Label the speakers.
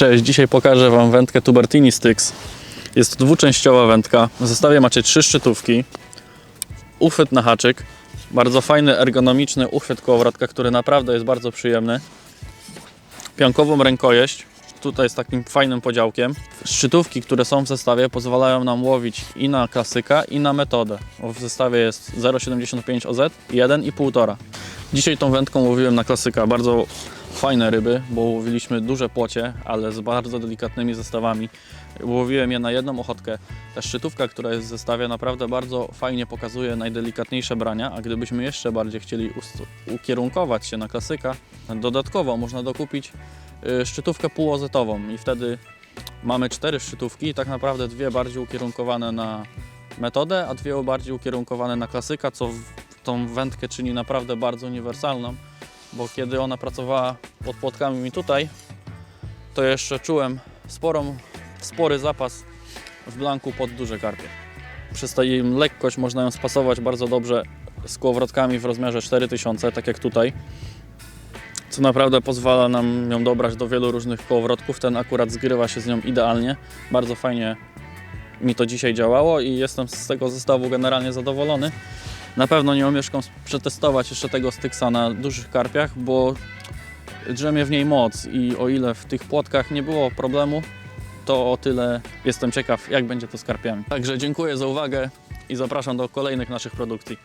Speaker 1: Cześć, dzisiaj pokażę Wam wędkę Tubertini Styx. Jest to dwuczęściowa wędka. W zestawie macie trzy szczytówki, uchwyt na haczyk, bardzo fajny, ergonomiczny uchwyt kołowrotka, który naprawdę jest bardzo przyjemny, piankową rękojeść, tutaj z takim fajnym podziałkiem. Szczytówki, które są w zestawie pozwalają nam łowić i na klasyka i na metodę. W zestawie jest 0,75 OZ, 1 i 1,5. Dzisiaj tą wędką łowiłem na klasyka. Bardzo fajne ryby, bo łowiliśmy duże płocie, ale z bardzo delikatnymi zestawami. Łowiłem je na jedną ochotkę. Ta szczytówka, która jest w zestawie, naprawdę bardzo fajnie pokazuje najdelikatniejsze brania, a gdybyśmy jeszcze bardziej chcieli ukierunkować się na klasyka, dodatkowo można dokupić y, szczytówkę półozetową i wtedy mamy cztery szczytówki tak naprawdę dwie bardziej ukierunkowane na metodę, a dwie bardziej ukierunkowane na klasyka, co tą wędkę czyni naprawdę bardzo uniwersalną, bo kiedy ona pracowała pod płotkami mi tutaj, to jeszcze czułem sporą, spory zapas w blanku pod duże karpie. Przez jej lekkość można ją spasować bardzo dobrze z kołowrotkami w rozmiarze 4000, tak jak tutaj, co naprawdę pozwala nam ją dobrać do wielu różnych kołowrotków. Ten akurat zgrywa się z nią idealnie. Bardzo fajnie mi to dzisiaj działało i jestem z tego zestawu generalnie zadowolony. Na pewno nie omieszkam przetestować jeszcze tego styksa na dużych karpiach, bo drzemie w niej moc i o ile w tych płotkach nie było problemu, to o tyle jestem ciekaw, jak będzie to z karpiami. Także dziękuję za uwagę i zapraszam do kolejnych naszych produkcji.